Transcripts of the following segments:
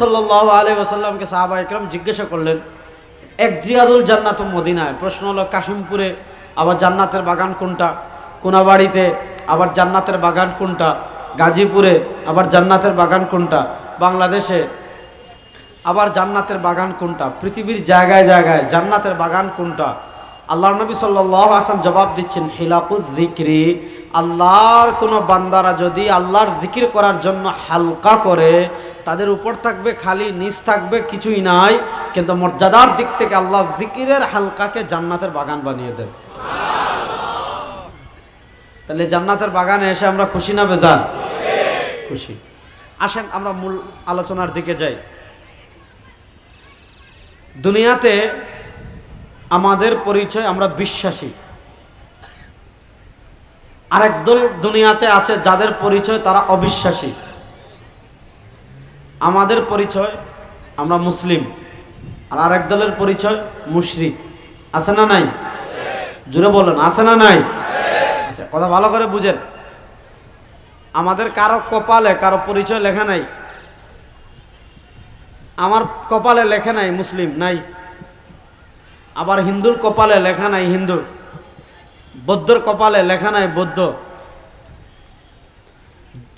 সাল্লাহ আলী ওসাল্লামকে সাহাবা ইকরাম জিজ্ঞাসা করলেন, এক জিয়াদুল জান্নাত মদিনায়? প্রশ্ন হলো, কাশিমপুরে আবার জান্নাতের বাগান কোনটা? কোনাবাড়িতে আবার জান্নাতের বাগান কোনটা? গাজীপুরে আবার জান্নাতের বাগান কোনটা? বাংলাদেশে আবার জান্নাতের বাগান কোনটা? পৃথিবীর জায়গায় জায়গায় জান্নাতের বাগান কোনটা? আল্লাহ নবী সাল্লাহ আসলাম জবাব দিচ্ছেন হিলাকুদ জিক্রি আল্লাহর কোনো বান্দারা যদি আল্লাহর জিকির করার জন্য হালকা করে, তাদের উপর থাকবে খালি, নিচ থাকবে কিছুই নাই, কিন্তু মর্যাদার দিক থেকে আল্লাহ জিকিরের হালকাকে জান্নাতের বাগান বানিয়ে দেন। তাহলে জান্নাতের বাগানে এসে আমরা খুশি না বেজান খুশি। আসেন আমরা মূল আলোচনার দিকে যাই। দুনিয়াতে আমাদের পরিচয় আমরা বিশ্বাসী। আরেক দল দুনিয়াতে আছে যাদের পরিচয় তারা অবিশ্বাসী। আমাদের পরিচয় আমরা মুসলিম। আর আরেক দলের পরিচয় মুশরিক। আছে না নাই? জুড়ে বলেন, আছে না নাই? আচ্ছা কথা ভালো করে বুঝেন। আমাদের কারও কপালে কারও পরিচয় লেখা নাই। আমার কপালে লেখা নাই মুসলিম, নাই। আবার হিন্দুর কপালে লেখা নাই হিন্দু। বৌদ্ধর কপালে লেখা নাই বৌদ্ধ।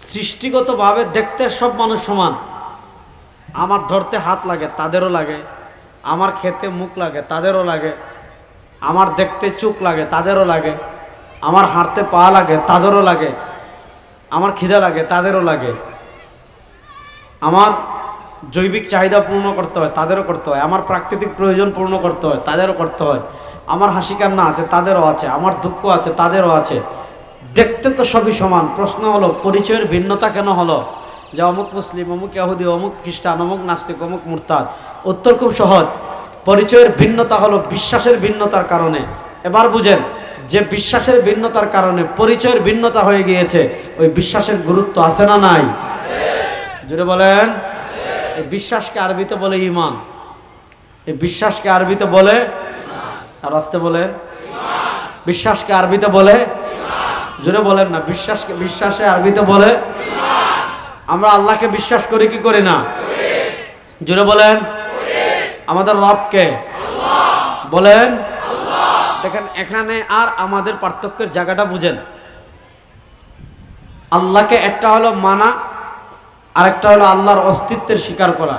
সৃষ্টিগতভাবে দেখতে সব মানুষ সমান। আমার ধরতে হাত লাগে, তাদেরও লাগে। আমার খেতে মুখ লাগে, তাদেরও লাগে। আমার দেখতে চোখ লাগে, তাদেরও লাগে। আমার হাঁটতে পা লাগে, তাদেরও লাগে। আমার খিদা লাগে, তাদেরও লাগে। আমার জৈবিক চাহিদা পূর্ণ করতে হয়, তাদেরও করতে হয়। আমার প্রাকৃতিক প্রয়োজন পূর্ণ করতে হয়, তাদেরও করতে হয়। আমার হাসি কান্না আছে, তাদেরও আছে। আমার দুঃখ আছে, তাদেরও আছে। দেখতে তো সবই সমান। প্রশ্ন হলো, পরিচয়ের ভিন্নতা কেন হলো? যে অমুক মুসলিম, অমুক ইহুদি অমুক খ্রিস্টান, অমুক নাস্তিক, অমুক মুরতাদ। উত্তর খুব সহজ। পরিচয়ের ভিন্নতা হলো বিশ্বাসের ভিন্নতার কারণে। এবার বুঝেন, যে বিশ্বাসের ভিন্নতার কারণে পরিচয়ের ভিন্নতা হয়ে গিয়েছে, ওই বিশ্বাসের গুরুত্ব আছে না নাই? জুড়ে বলেন। এই বিশ্বাসকে আরবিতে বলে ইমান এই বিশ্বাসকে আরবিতে বলে আর আসতে বলে বিশ্বাসকে আরবিতে বলে জোরে বলেন না বিশ্বাসকে বিশ্বাসে আরবিতে বলে আমরা আল্লাহকে বিশ্বাস করি কি করি না? জোরে বলেন আমাদের রবকে। বলেন দেখেন এখানে আর আমাদের পার্থক্যের জায়গাটা বুঝেন। আল্লাহকে একটা হলো মানা আরেকটা হলো আল্লাহর অস্তিত্বের স্বীকার করা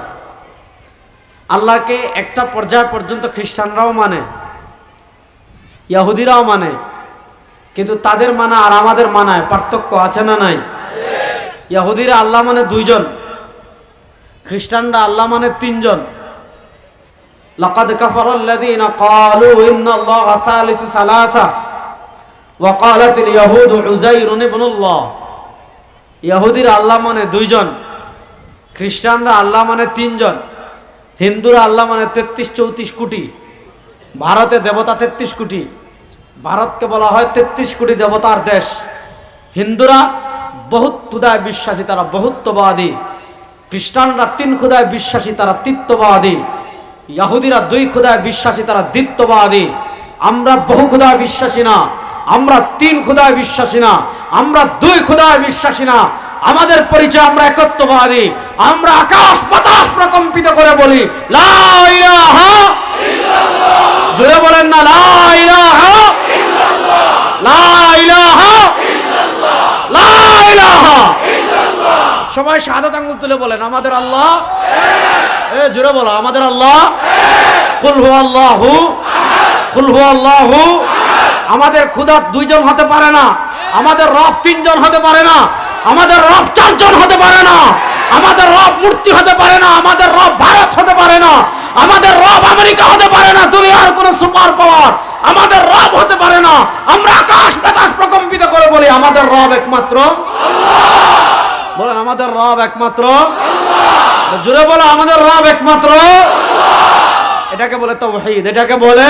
আল্লাহকে একটা পর্যায় পর্যন্ত খ্রিস্টানরাও মানে ইয়াহুদিরাও মানে কিন্তু তাদের মানা আর আমাদের মানায় পার্থক্য আছে না নাই ইয়াহুদিরা আল্লাহ মানে দুইজন খ্রিস্টানরা আল্লাহ মানে তিনজন لقد كفر الذين قالوا إن الله ثالث ثلاثة وقالت اليهود عزير ابن الله ইয়াহুদিরা আল্লাহ মানে দুইজন, খ্রিস্টানরা আল্লাহ মানে তিনজন, হিন্দুরা আল্লাহ মানে তেত্রিশ চৌত্রিশ কোটি, ভারতে দেবতা তেত্রিশ কোটি, ভারতকে বলা হয় তেত্রিশ কোটি দেবতার দেশ। হিন্দুরা বহুত খুদায় বিশ্বাসী, তারা বহুত্ববাদী, খ্রিস্টানরা তিন খুদায় বিশ্বাসী, তারা তিত্ববাদী, ইয়াহুদিরা দুই খুদায় বিশ্বাসী, তারা দ্বিত্ববাদী। আমরা বহু খুদায় বিশ্বাসী না, আমরা তিন খুদায় বিশ্বাসী না, আমরা দুই খুদায় বিশ্বাসী না। আমাদের পরিচয় আমরা একত্ববাদী, আমরা আকাশ বাতাস প্রকম্পিত করে বলি জোরে বলেন না সবাই শাহাদাত আঙ্গুল তুলে বলেন, আমাদের আল্লাহ? এ, জোরে বলো, আমাদের আল্লাহ? আল্লাহু আমাদের খুদা দুইজন হতে পারে না, আমাদের রব তিনজন হতে পারে না, আমাদের রব চারজন হতে পারে না, আমাদের রব মূর্তি হতে পারে না, আমাদের রব ভারত হতে পারে না, আমাদের রব আমেরিকা হতে পারে না, দুনিয়ার কোন সুপার পাওয়ার আমাদের রব হতে পারে না। আমরা আকাশ বাতাস প্রকম্পিত করে বলি, আমাদের রব একমাত্র বলেন, আমাদের রব একমাত্র জুড়ে বলো, আমাদের রব একমাত্র এটাকে বলে তৌহিদ, এটাকে বলে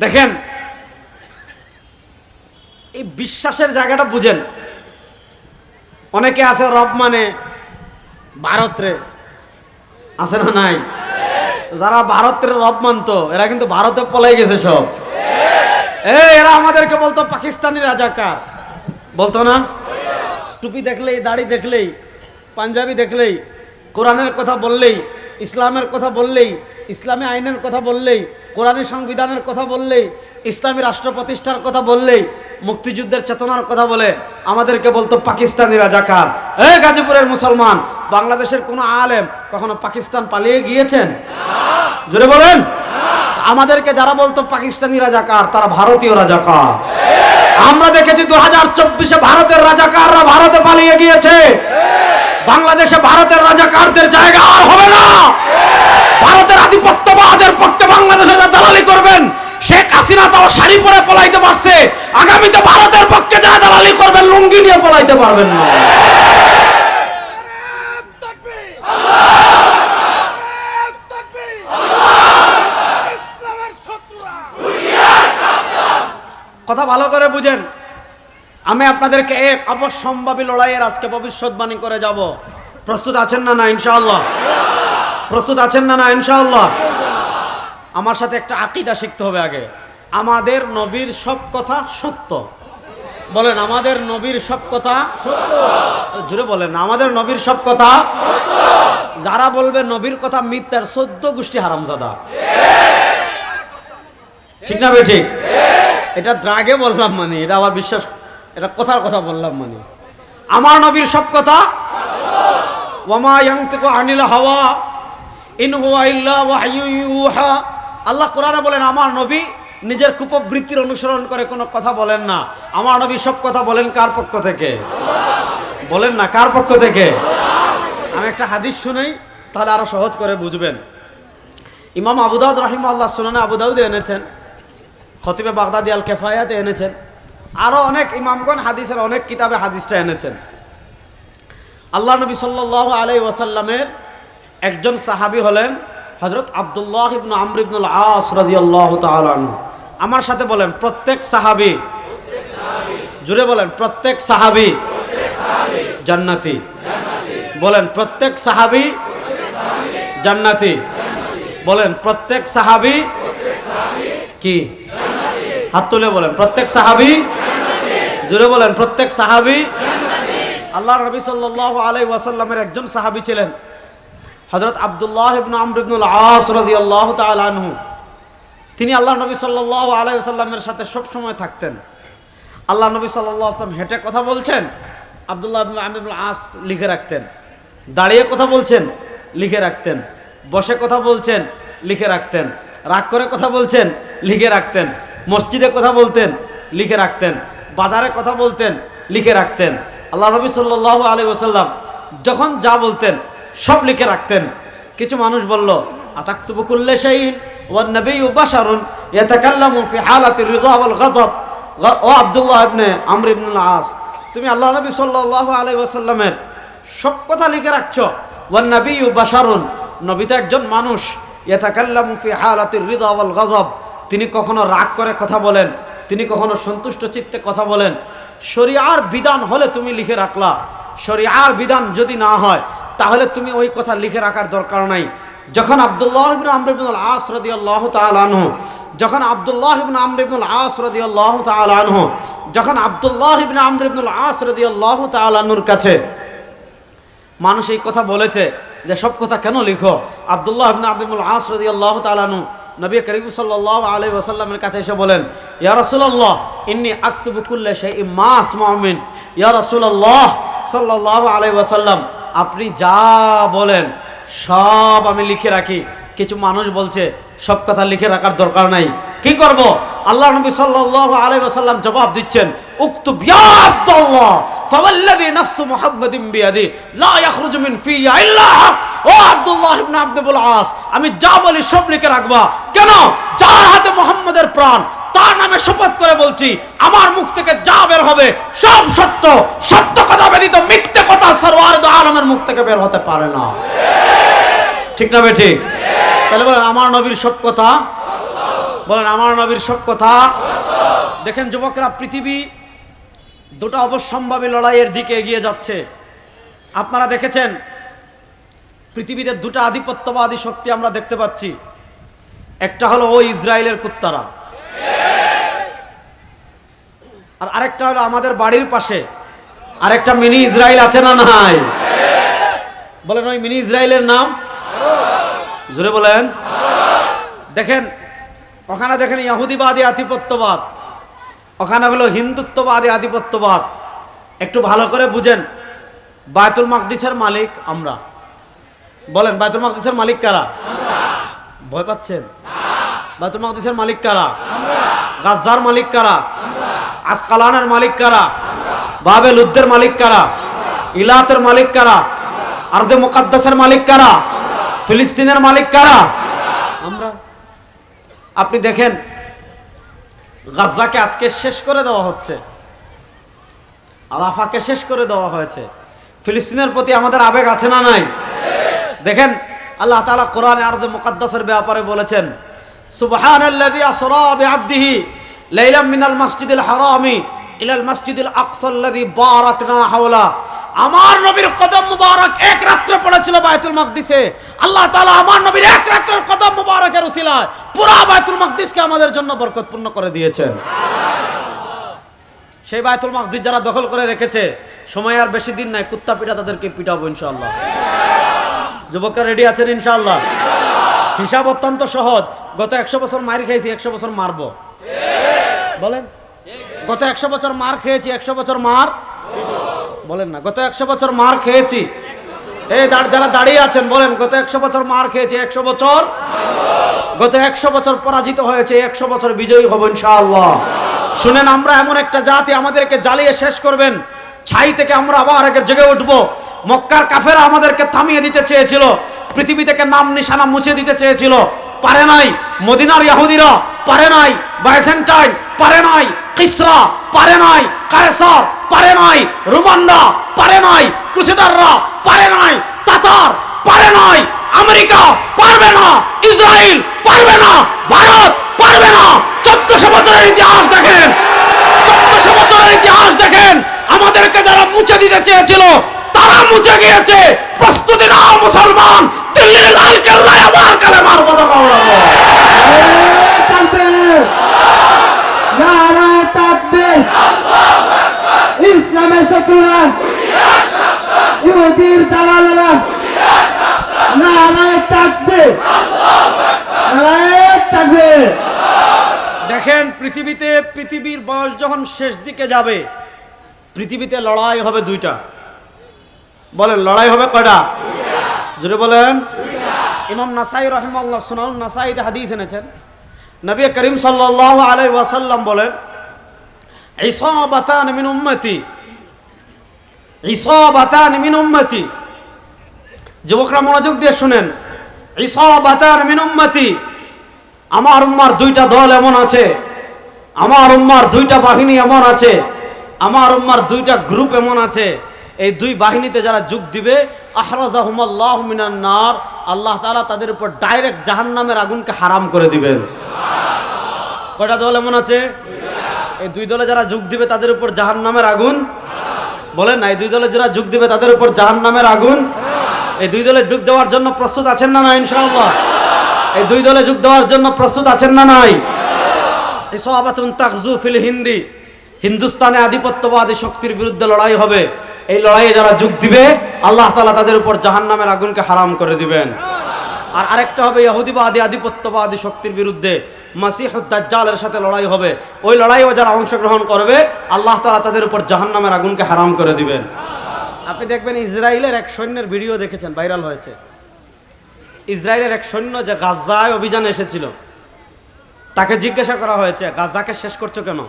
দেখেন, এই বিশ্বাসের জায়গাটা বুঝেন। অনেকে আছে, রব মানে ভারতরে আছে না নাই? যারা ভারতের রব মানতো, এরা কিন্তু ভারতে পলাই গেছে সব। এরা আমাদেরকে বলতো, পাকিস্তানি রাজাকার। বলতো না? টুপি দেখলেই, দাড়ি দেখলেই, পাঞ্জাবি দেখলেই, কোরআনের কথা বললেই, ইসলামের কথা বললেই ইসলামী আইনের কথা বললেই কোরআনী সংবিধানের কথা বললেই, ইসলামী রাষ্ট্র প্রতিষ্ঠার কথা বললেই, মুক্তিযুদ্ধের চেতনার কথা বলে আমাদেরকে বলতো পাকিস্তানি রাজাকার এ গাজীপুরের মুসলমান, বাংলাদেশের কোনো আলেম কখনো পাকিস্তান পালিয়ে গিয়েছেন? জোরে বলেন। আমাদেরকে যারা বলতো পাকিস্তানি রাজাকার তারা ভারতীয় রাজাকার আমরা দেখেছি দু হাজার চব্বিশে ভারতের রাজাকাররা ভারতে পালিয়ে গিয়েছে। বাংলাদেশে ভারতের রাজাকারদের জায়গা আর হবে না। ভারতের আধিপত্যবাদের পক্ষে বাংলাদেশে যারা দালালি করবেন। শেখ হাসিনা তাও শাড়ি পরে পলাইতে পারছে। আগামীতে ভারতের পক্ষে যারা দালালি করবেন, লুঙ্গি নিয়ে পলাইতে পারবেন না। কথা ভালো করে বুঝেন। আমি আপনাদেরকে এক অবসম্ভাবী লড়াইয়ের আজকে ভবিষ্যৎবাণী করে যাব। প্রস্তুত আছেন না না, ইনশাআল্লাহ? প্রস্তুত আছেন না না, ইনশাআল্লাহ? আমার সাথে একটা আকিদা শিখতে হবে আগে। আমাদের নবীর সব কথা সত্য। বলেন, আমাদের নবীর সব কথা জুড়ে বলেন, আমাদের নবীর সব কথা যারা বলবে নবীর কথা মিথ্যার চোদ্দ গোষ্ঠী হারামজাদা। ঠিক না বে ঠিক? এটা দ্রাগে বললাম মানে এটা আবার বিশ্বাস এটা কথার কথা বললাম মানে। আমার নবীর সব কথা? আনিল হাওয়া আল্লাহ কোরআনে বলেন, আমার নবী নিজের কুপবৃত্তির অনুসরণ করে কোনো কথা বলেন না। আমার নবী সব কথা বলেন কার পক্ষ থেকে? বলেন না, কার পক্ষ থেকে? আমি একটা হাদিস শুনেই, তাহলে আরও সহজ করে বুঝবেন। ইমাম আবুদাউদ রহিম আল্লাহ সুনানে আবুদাউদ এনেছেন, খতিবে বাগদাদি আল কেফায়াতে এনেছেন। আরও অনেক ইমামগণ হাদিসের অনেক কিতাবে হাদিসটা এনেছেন। আল্লাহ নবী সাল্লাহ আলাই ওয়াসাল্লামের একজন সাহাবি হলেন হজরত আবদুল্লাহ ইবনু আমর আস আমার সাথে বলেন, প্রত্যেক সাহাবি, জুড়ে বলেন, প্রত্যেক সাহাবি জান্নাতি। বলেন, প্রত্যেক সাহাবি জান্নাতি। বলেন, প্রত্যেক সাহাবি কি? হাত তুলে বলেন, প্রত্যেক সাহাবি জুড়ে বলেন, প্রত্যেক সাহাবি আল্লাহ নবী সাল্লাল্লাহু আলাই ওয়াসাল্লামের একজন সাহাবি ছিলেন, হযরত আব্দুল্লাহ ইবনে আমর ইবনুল আস রাদিয়াল্লাহু তাআলা আনহু। তিনি আল্লাহ নবী সাল্লাল্লাহু আলাইহি ওয়াসাল্লামের সাথে সব সময় থাকতেন। আল্লাহ নবী আলাইহি ওয়াসাল্লাম হেঁটে কথা বলছেন, আব্দুল্লাহ ইবনে আস লিখে রাখতেন। দাঁড়িয়ে কথা বলছেন, লিখে রাখতেন। বসে কথা বলছেন, লিখে রাখতেন। রাগ করে কথা বলছেন, লিখে রাখতেন। মসজিদে কথা বলতেন, লিখে রাখতেন। বাজারে কথা বলতেন, লিখে রাখতেন। আল্লাহ নবী সাল্লাহ আলী ওসাল্লাম যখন যা বলতেন, সব লিখে রাখতেন। কিছু মানুষ বলল আতাক্তুবুকুল্লে শাইন ওয়ান নবী বাশারুন ইয়াতাকাল্লামু ফি হালাতি রিদা ওয়াল গজব ও আব্দুল্লাহ ইবনে আমর ইবনুল আস তুমি আল্লাহ নবী সাল্লাল্লাহু আলাইহি ওয়াসাল্লামের সব কথা লিখে রাখছো। ওয়ান নবী বাশারুন, নবী তো একজন মানুষ। ইয়াতাকাল্লামু ফি হালাতি রিদা ওয়াল গজব তিনি কখনো রাগ করে কথা বলেন, তিনি কখনো সন্তুষ্ট চিত্তে কথা বলেন। শরিয়ার বিধান হলে তুমি লিখে রাখলা। শরিয়ার বিধান যদি না হয়, তাহলে তুমি ওই কথা লিখে রাখার দরকার নাই। যখন আব্দুল্লাহ ইবনে আমর ইবনুল আস রাদিয়াল্লাহু তাআলা আনহু, যখন আব্দুল্লাহ ইবনে আমর ইবনুল আস রাদিয়াল্লাহু তাআলা আনহু, যখন আবদুল্লাহ ইবনে আমর ইবনুল আস রাদিয়াল্লাহু তাআলা আনহুর কাছে মানুষ এই কথা বলেছে যে, সব কথা কেন লিখো? আব্দুল্লাহ ইবনে আব্দুল আস রাদিয়াল্লাহু তাআলা আনহু নবী করিম সাল্লাহ আলী ওসাল্লামের কাছে এসে বলেন, ইয়া রসুল্লাহ ইন্নি আক্তুবুকুল্লা সে মাস মহমিন মিন। ইয়া রসুল্লাহ সাল্লাহ আলী ওসাল্লাম আপনি যা বলেন, সব আমি লিখে রাখি। কিছু মানুষ বলছে, সব কথা লিখে রাখার দরকার নাই। কি করব? আল্লাহ নবী সাল্লাল্লাহু আলাইহি ওয়াসাল্লাম জবাব দিচ্ছেন উক্তুব ইয়া আব্দুল্লাহ ফাওয়াল্লাযী নাফসু মুহাম্মাদিন বিয়াদি, লা ইয়াখরুজু মিন ফিয়া ইল্লা হক। ও আব্দুল্লাহ ইবনে আব্দুল আস, আমি যা বলি সব লিখে রাখবা। কেন? যার হাতে মুহাম্মাদের প্রাণ, তার নামে শপথ করে বলছি, আমার মুখ থেকে যা বের হবে সব সত্য। সত্য কথা ব্যতীত মিথ্যে কথা সরওয়ার আলমের মুখ থেকে বের হতে পারে না। ঠিক না বে ঠিক? তাহলে বলেন, আমার নবীর সব কথা বলেন, আমার নবীর সব কথা। দেখেন যুবকরা, পৃথিবী দুটো অবশ্যম্ভাবী লড়াইয়ের দিকে এগিয়ে যাচ্ছে। আপনারা দেখেছেন, পৃথিবীতে দুটো আধিপত্যবাদী শক্তি আমরা দেখতে পাচ্ছি। একটা হলো ওই ইসরায়েলের কুত্তারা। আর আরেকটা হলো আমাদের বাড়ির পাশে। আরেকটা মিনি ইসরায়েল আছে না নাই? বলেন, ওই মিনি ইসরায়েলের নাম? জোরে বলেন। দেখেন ওখানে দেখেন ইহুদিবাদী আধিপত্যবাদ। ওখানে হলো হিন্দুত্ববাদী আধিপত্যবাদ। একটু ভালো করে বুঝেন বায়তুল মাকদিসের মালিক আমরা। বলেন বায়তুল মাকদিসের মালিক কারা? ভয় পাচ্ছেন? বায়তুল মাকদিসের মালিক কারা? গাজ্জার মালিক কারা? আসকালানের মালিক কারা? বাবেল উদ্দের মালিক কারা? ইলাতের মালিক কারা? আরজে মুকাদ্দাসের মালিক কারা? ফিলিস্তিনের মালিক কারা? আপনি দেখেন গাজাকে আজকে শেষ করে দেওয়া হচ্ছে। আরাফাকে শেষ করে দেওয়া হয়েছে। ফিলিস্তিনের প্রতি আমাদের আবেগ আছে না নাই? দেখেন, আল্লাহ তালা কোরআন আরদে মুকাদ্দাসের ব্যাপারে বলেছেন, সুবহানাল্লাযী আসরা বিআবদিহি লাইলাম মিনাল মাসজিদিল হারামি ইলাল মাসজিদিল আকসাল্লাযী বারাকনা হাওলা। আমার নবীর কদম মুবারক এক রাত্রে পড়েছিল বায়তুল মাকদিসে। আল্লাহ তাআলা আমার নবীর এক রাত্রের কদম মুবারকের উসিলায় পুরো বায়তুল মাকদিসকে আমাদের জন্য বরকতপূর্ণ করে দিয়েছেন। সেই বায়তুল মাকদিস যারা দখল করে রেখেছে, সময় আর বেশি দিন নাই, কুত্তা পিটা তাদেরকে পিটাবো ইনশাআল্লাহ। যুবকরা রেডি আছেন ইনশাআল্লাহ? হিসাব অত্যন্ত সহজ। গত একশো বছর মারি খেয়েছি একশো বছর মারবো। বলেন? গত একশো বছর মার খেয়েছি, একশো বছর মার? বলেন না, গত একশো বছর মার খেয়েছি। এই যারা দাঁড়িয়ে আছেন, বলেন, গত একশো বছর মার খেয়েছি, একশো বছর? গত একশো বছর পরাজিত হয়েছে, একশো বছর বিজয়ী হব ইনশাআল্লাহ। শুনেন, আমরা এমন একটা জাতি আমাদেরকে জ্বালিয়ে শেষ করবেন। ছাই থেকে আমরা আবার আগে জেগে উঠব। মক্কার কাফেরা আমাদেরকে থামিয়ে দিতে চেয়েছিল, পৃথিবী থেকে নাম নিশানা মুছে দিতে চেয়েছিল। পারে নাই। মদিনার ইয়াহুদিরা পারে নাই। বাইসেন্টাইন পারে নাই। কিসরা পারে নাই। কায়সার পারে নাই। রোমানরা পারে নাই। ক্রুসেডাররা পারে নাই। তাতার পারে নাই। আমেরিকা পারবে না। ইসরায়েল পারবে না। ভারত পারবে না। চোদ্দশো বছরের ইতিহাস দেখেন। চোদ্দশো বছরের ইতিহাস দেখেন। আমাদেরকে যারা মুছে দিতে চেয়েছিল, তারা মুছে গিয়েছে। প্রস্তুতি নাও মুসলমান। পৃথিবীতে পৃথিবীর বয়স যখন শেষ দিকে যাবে, পৃথিবীতে লড়াই হবে দুইটা। বলেন, লড়াই হবে কয়টা? জোরে বলেন। ইমাম নাসাই রহমাল্লাহ সুনাল নাসাইতে হাদিস এনেছেন। নবী করিম সাল্লাল্লাহু আলাই ওয়াসাল্লাম বলেন, ইসাবাতান মিন উম্মতি, ইসাবাতান মিন উম্মতি। যুবকরা মনোযোগ দিয়ে শুনেন, ইসাবাতান মিন উম্মতি, আমার উম্মার দুইটা দল এমন আছে আমার উম্মার দুইটা বাহিনী এমন আছে, আমার উম্মার দুইটা গ্রুপ এমন আছে, এই দুই বাহিনীতে যারা যোগ দিবে আহরাজাহুমাল্লাহ আল্লাহ তাআলা তাদের উপর ডাইরেক্ট জাহান্নামের আগুনকে হারাম করে দিবেন। কয়টা দল এমন আছে? এই দুই দলে যারা যোগ দিবে তাদের উপর জাহান্নামের আগুন। বলেন না, এই দুই দলে যারা যোগ দিবে তাদের উপর জাহান্নামের আগুন। এই দুই দলে যোগ দেওয়ার জন্য প্রস্তুত আছেন না না ইনশাআল্লাহ? এই দুই দলে যোগ দেওয়ার জন্য প্রস্তুত আছেন না নাই? ফিল হিন্দি। হিন্দুস্তানে আধিপত্যবাদী শক্তির বিরুদ্ধে লড়াই হবে। এই লড়াইয়ে যারা যোগ দিবে, আল্লাহ তালা তাদের উপর জাহান্নামের আগুনকে হারাম করে দিবেন। আর আরেকটা হবে ইহুদিবাদী আধিপত্যবাদী শক্তির বিরুদ্ধে মাসিহুদ্দাজ্জালের সাথে লড়াই হবে। ওই লড়াইও যারা অংশগ্রহণ করবে, আল্লাহ তাআলা তাদের উপর জাহান্নামের আগুনকে হারাম করে দিবেন। আপনি দেখবেন ইসরায়েলের এক সৈন্যের ভিডিও দেখেছেন, ভাইরাল হয়েছে। ইসরায়েলের এক সৈন্য যে গাজায় অভিযানে এসেছিল তাকে জিজ্ঞাসা করা হয়েছে গাজাকে শেষ করছ কেন?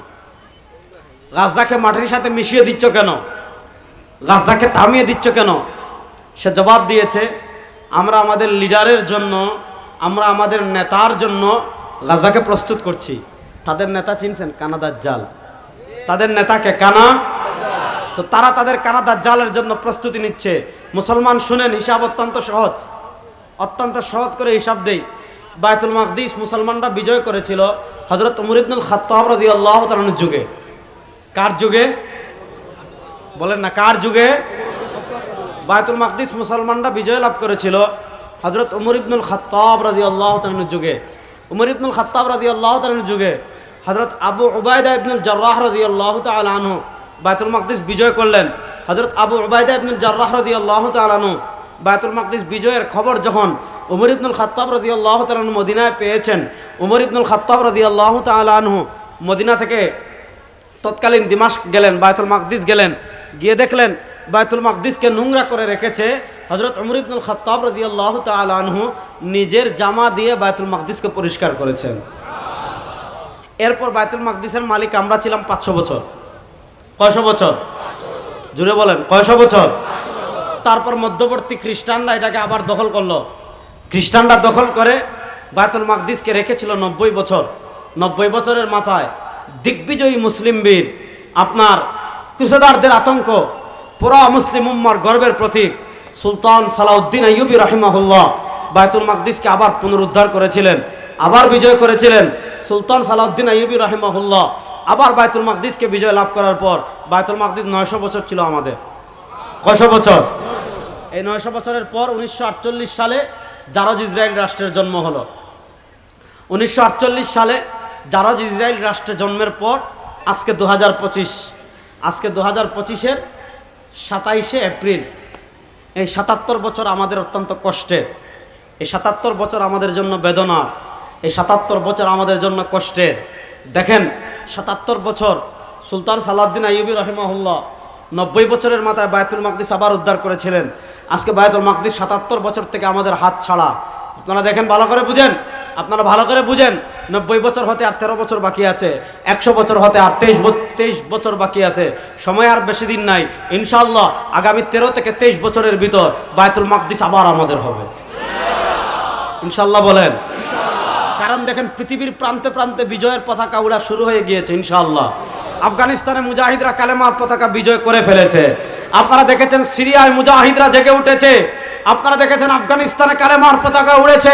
গাজাকে মাটির সাথে মিশিয়ে দিচ্ছ কেন? গাজাকে থামিয়ে দিচ্ছ কেন? সে জবাব দিয়েছে, আমরা আমাদের লিডারের জন্য, আমরা আমাদের নেতার জন্য গাজাকে প্রস্তুত করছি। তাদের নেতা চিনছেন কানাদার জাল তাদের নেতাকে কানা তো তারা তাদের কানাদার জালের জন্য প্রস্তুতি নিচ্ছে। মুসলমান শুনেন, হিসাব অত্যন্ত সহজ। অত্যন্ত সহজ করে হিসাব দেই। বায়তুল মাকদিস মুসলমানরা বিজয় করেছিল হজরত উমর ইবনুল রাদিয়াল্লাহু তাআলার যুগে। কার যুগে? বলেন না, কার যুগে? বায়তুল মাকদিস মুসলমানরা বিজয় লাভ করেছিল হজরত উমর ইবনুল খাত্তাব রাদিয়াল্লাহু তাআলার যুগে। উমর ইবনুল খাত্তাব রাদিয়াল্লাহু তাআলার যুগে হজরত আবু উবাইদা ইবনুল জাররাহ রাদিয়াল্লাহু তাআলা আনহু বায়তুল মাকদিস বিজয় করলেন। হজরত আবু উবাইদা ইবনুল জাররাহ রাদিয়াল্লাহু তাআলা আনহু বায়তুল মাকদিস বিজয়ের খবর যখন উমর ইবনুল খাত্তাব রদি আল্লাহ তালন মদিনায় পেয়েছেন। উমর ইবনুল খাত্তাব রদি আল্লাহ তালহু মদিনা থেকে তৎকালীন দিমাস গেলেন বায়তুল মাকদিস গেলেন, গিয়ে দেখলেন বায়তুল মাকদিসকে নোংরা করে রেখেছে হজরত উমর ইবনুল খাত্তাব রদি আল্লাহ তালহু নিজের জামা দিয়ে বায়তুল মাকদিসকে পরিষ্কার করেছেন। এরপর বায়তুল মাকদিসের মালিক আমরা ছিলাম পাঁচশো বছর। কয়শো বছর? জুড়ে বলেন, কয়শো বছর? তারপর মধ্যবর্তী খ্রিস্টানরা এটাকে আবার দখল করল। খ্রিস্টানরা দখল করে বায়তুল মাকদিসকে রেখেছিল নব্বই বছর। নব্বই বছরের মাথায় দিগ্বিজয়ী মুসলিম বীর, আপনার কুসেদারদের আতঙ্ক, পুরা মুসলিম উম্মার গর্বের প্রতীক সুলতান সালাউদ্দিন আইয়ুবী রাহিমাহুল্লাহ বায়তুল মাকদিসকে আবার পুনরুদ্ধার করেছিলেন, আবার বিজয় করেছিলেন। সুলতান সালাউদ্দিন আইয়ুবী রাহিমাহুল্লাহ আবার বায়তুল মাকদিসকে বিজয় লাভ করার পর বায়তুল মাকদিস নয়শো বছর ছিল আমাদের। কয়শো বছর? এই নয়শো বছরের পর উনিশশো আটচল্লিশ সালে জারজ ইসরায়েল রাষ্ট্রের জন্ম হলো। উনিশশো আটচল্লিশ সালে জারজ ইসরায়েল রাষ্ট্রের জন্মের পর, আজকে দু হাজার পঁচিশ, আজকে দু হাজার পঁচিশের সাতাইশে এপ্রিল। এই সাতাত্তর বছর আমাদের অত্যন্ত কষ্টের। এই সাতাত্তর বছর আমাদের জন্য বেদনা এই সাতাত্তর বছর আমাদের জন্য কষ্টের। দেখেন, সাতাত্তর বছর সুলতান সালাউদ্দিন আইবি রহিমাহুল্লাহ নব্বই বছরের মাথায় বায়তুল মাকদিস আবার উদ্ধার করেছিলেন। আজকে বায়তুল মাকদিস সাতাত্তর বছর থেকে আমাদের হাত ছাড়া। আপনারা দেখেন, ভালো করে বুঝেন। আপনারা ভালো করে বুঝেন, নব্বই বছর হতে আর তেরো বছর বাকি আছে, একশো বছর হতে আর তেইশ তেইশ বছর বাকি আছে। সময় আর বেশি দিন নাই। ইনশাল্লাহ আগামী তেরো থেকে তেইশ বছরের ভিতর বায়তুল মাকদিস আবার আমাদের হবে। ইনশাল্লাহ বলেন। কারণ দেখেন পৃথিবীর প্রান্তে প্রান্তে বিজয়ের পতাকা উড়া শুরু হয়ে গিয়েছে, ইনশাআল্লাহ। আফগানিস্তানে মুজাহিদরা কালেমার পতাকা বিজয় করে ফেলেছে। আপনারা দেখেছেন সিরিয়ায় মুজাহিদরা জেগে উঠেছে। আপনারা দেখেছেন আফগানিস্তানে কালেমার পতাকা উড়েছে।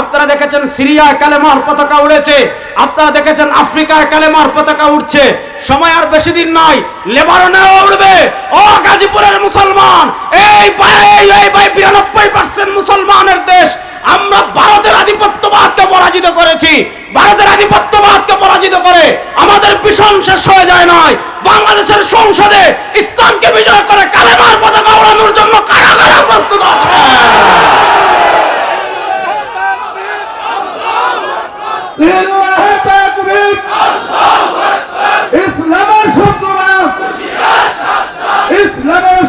আপনারা দেখেছেন সিরিয়ায় কালেমার পতাকা উড়েছে। আপনারা দেখেছেন আফ্রিকায় কালেমার পতাকা উঠছে সময় আর বেশি দিন নাই, লেবাননেও উড়বে। ও গাজীপুরের মুসলমান, এই এই বিরানব্বই পার্সেন্ট মুসলমানের দেশ আমরা ভারতের আধিপত্যবাদকে পরাজিত করেছি। ভারতের আধিপত্যবাদকে পরাজিত করে আমাদের ভীষণ শেষ হয়ে যায় নয় বাংলাদেশের সংসদে ইসলামকে বিজয় করে কালেমার পতাকা ওড়ানোর জন্য কারা কারা প্রস্তুত আছে। ইসলামের ইসলামের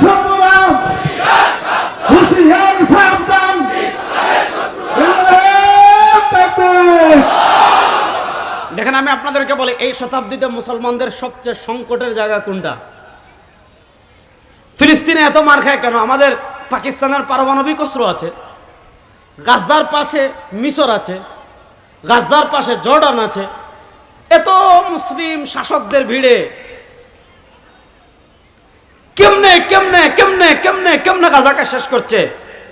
দেখেন আমি আপনাদেরকে বলি, এই শতাব্দীতে মুসলমানদের সবচেয়ে সংকটের জায়গা কোনটা? ফিলিস্তিনে এত মার খায় কেন? আমাদের পাকিস্তানের পারমাণবিক অস্ত্র আছে গাজার পাশে মিশর আছে গাজার পাশে জর্ডান আছে। এত মুসলিম শাসকদের ভিড়ে কেমনে কেমনে কেমনে কেমনে কেমনে গাজাকে শেষ করছে?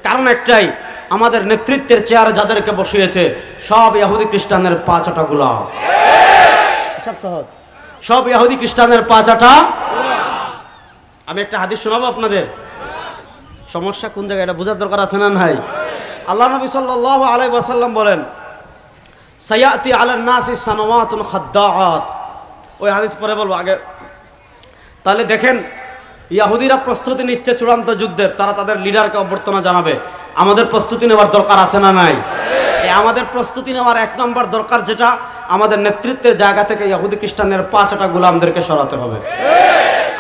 কারণ একটাই আমাদের নেতৃত্বের চেয়ারে যাদেরকে বসিয়েছে, সব ইহুদি খ্রিস্টানের পাঁচটা গুলাম। সব সব ইহুদি খ্রিস্টানের পাঁচাটা আমি একটা হাদিস শোনাবো আপনাদের? সমস্যা কোন জায়গায়? এটা বোঝার দরকার আছে না নাই? আল্লাহ নবী সাল্লাল্লাহু আলাইহি ওয়াসাল্লাম বলেন, সায়াতি আলান নাসি সানাওয়াতুন খাদ্দাআত। ওই হাদিস পরে বলব, আগে। তাহলে দেখেন ইয়াহুদিরা প্রস্তুতি নিচ্ছে চূড়ান্ত যুদ্ধের, তারা তাদের লিডারকে অভ্যর্থনা জানাবে। আমাদের প্রস্তুতি নেওয়ার দরকার আছে না নাই? আমাদের প্রস্তুতি নেওয়ার এক নম্বর দরকার যেটা আমাদের নেতৃত্বের জায়গা থেকে ইয়াহুদি খ্রিস্টানের পাঁচটা গুলামদেরকে সরাতে হবে।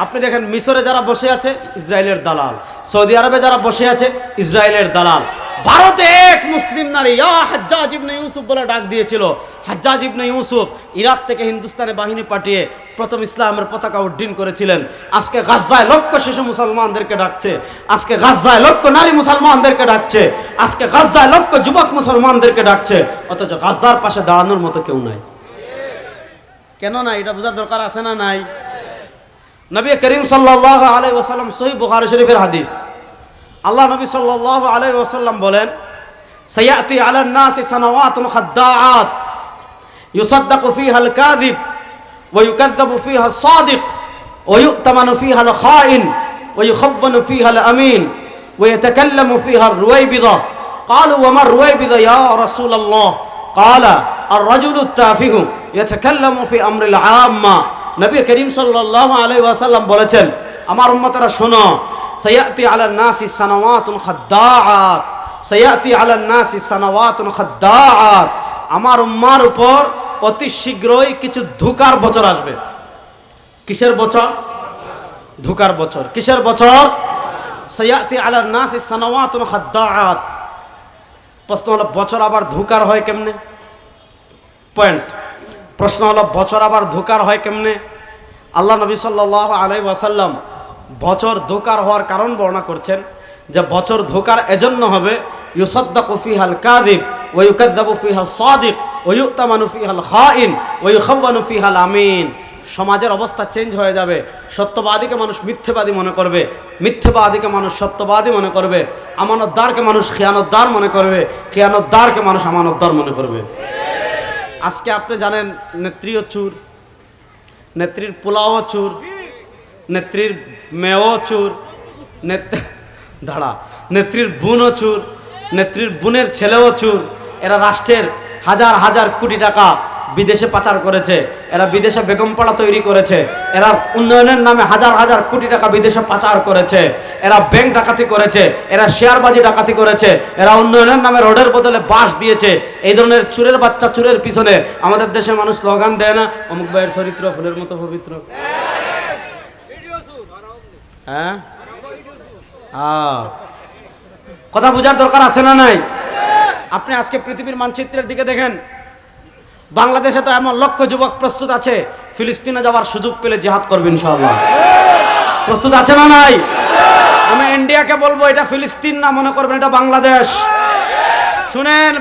আপনি দেখেন, মিশরে যারা বসে আছে, ইসরায়েলের দালাল। সৌদি আরবে যারা বসে আছে, ইসরায়েলের দালাল। ভারতে এক মুসলিম নারী হাজ্জাজ ইবনে ইউসুফ বলে ডাক দিয়েছিল। হাজ্জাজ ইবনে ইউসুফ ইরাক থেকে হিন্দুস্তানে বাহিনী পাঠিয়ে প্রথম ইসলামের পতাকা উড্ডীন করেছিলেন। আজকে গাজ্জায় লক্ষ শিশু মুসলমানদেরকে ডাকছে। আজকে গাজ্জায় লক্ষ নারী মুসলমানদেরকে ডাকছে। আজকে গাজ্জায় লক্ষ যুবক মুসলমানদেরকে ডাকছে অথচ গাজ্জার পাশে দাঁড়ানোর মতো কেউ নাই। কেন না এটা বোঝার দরকার আছে না নাই? নবী করিম সাল্লাহ আলাই ওসাল্লাম সহি বুখারি শরীফের হাদিস। আল্লাহ নবী সাল্লাহ আলাই ওসাল্লাম বলেন সৈয়াতি আলান নাসি সানাওয়াতুন খাদ্দাআত ইউসাদ্দাকু ফিহা আল কাযিব ওয়া ইউকাযযাবু ফিহা আস-সাদিক ওয়া ইউ'তামানু ফিহা আল খাইন ওয়া ইউখাওয়ানু ফিহা আল আমিন ওয়া ইয়াতাকাল্লামু ফিহা আর-রুওয়াইবিদা قالوا وما الرويبضة يا رسول الله قال الرجل التافه يتكلم في أمر العامة নবী করিম সাল্লাল্লাহু আলাইহি ওয়াসাল্লাম বলেছেন আমার উম্মতেরা শোনো সয়াতি আলান নাসি সানাওয়াতুন খাদ্দাআত সয়াতি আলান নাসি সানাওয়াতুন খাদ্দাআত আমার উম্মার উপর অতি শীঘ্রই কিছু ধোকার বছর আসবে কিসের বছর ধোকার বছর কিসের বছর সয়াতি আলান নাসি সানাওয়াতুন খাদ্দাআত প্রশ্ন হলো, বছর আবার ধোকার হয় কেমনে? পয়েন্ট প্রশ্ন হলো, বছর আবার ধোকার হয় কেমনে? আল্লাহ নবী সাল্লাহ আলাই ওয়াসাল্লাম বছর ধোকার হওয়ার কারণ বর্ণনা করছেন যে, বছর ধোকার এজন্য হবে, ইউসদ্দাকু ফিহাল কাদিব ওয়া ইউকাদ্দাবু ফিহাল সাদিক, ওয়া ইউতামানু ফিহাল খাইন, ওয়া ইউখাওয়ানু ফিহাল আমিন। সমাজের অবস্থা চেঞ্জ হয়ে যাবে। সত্যবাদীকে মানুষ মিথ্যেবাদী মনে করবে। মিথ্যেবাদীকে মানুষ সত্যবাদী মনে করবে। আমানতদারকে মানুষ খেয়ানতদার মনে করবে। খেয়ানতদারকে মানুষ আমানতদার মনে করবে। আজকে আপনি জানেন, নেত্রীও চুর, নেত্রীর পোলাও চুর, নেত্রীর মেয়েও চুর, নেত্রী, দাঁড়া, নেত্রীর বোনও চুর, নেত্রীর বোনের ছেলেও চুর। এরা রাষ্ট্রের হাজার হাজার কোটি টাকা বিদেশে পাচার করেছে, এরা বিদেশে বেগমপাড়া তৈরি করেছে, এরা উন্নয়নের নামে হাজার হাজার কোটি টাকা বিদেশে পাচার করেছে, এরা ব্যাংক ডাকাতি করেছে, এরা শেয়ারবাজি ডাকাতি করেছে, এরা উন্নয়নের নামে রোডের বদলে বাস দিয়েছে। এই ধরনের চুরের বাচ্চা, চুরের পিছনে আমাদের দেশে মানুষ স্লোগান দেয় না, অমুক ভাইয়ের চরিত্র ফুলের মতো পবিত্র। হ্যাঁ। কথা বোঝার দরকার আছে না নাই? আপনি আজকে পৃথিবীর মানচিত্রের দিকে দেখেন বাংলাদেশে তো এমন লক্ষ যুবক প্রস্তুত আছে, ফিলিস্তিনে যাওয়ার সুযোগ পেলে জিহাদ করবে ইনশাআল্লাহ। প্রস্তুত আছে না নাই? আমি ইন্ডিয়াকে বলব, এটা ফিলিস্তিন না মনে করবেন, এটা বাংলাদেশ। শুনেন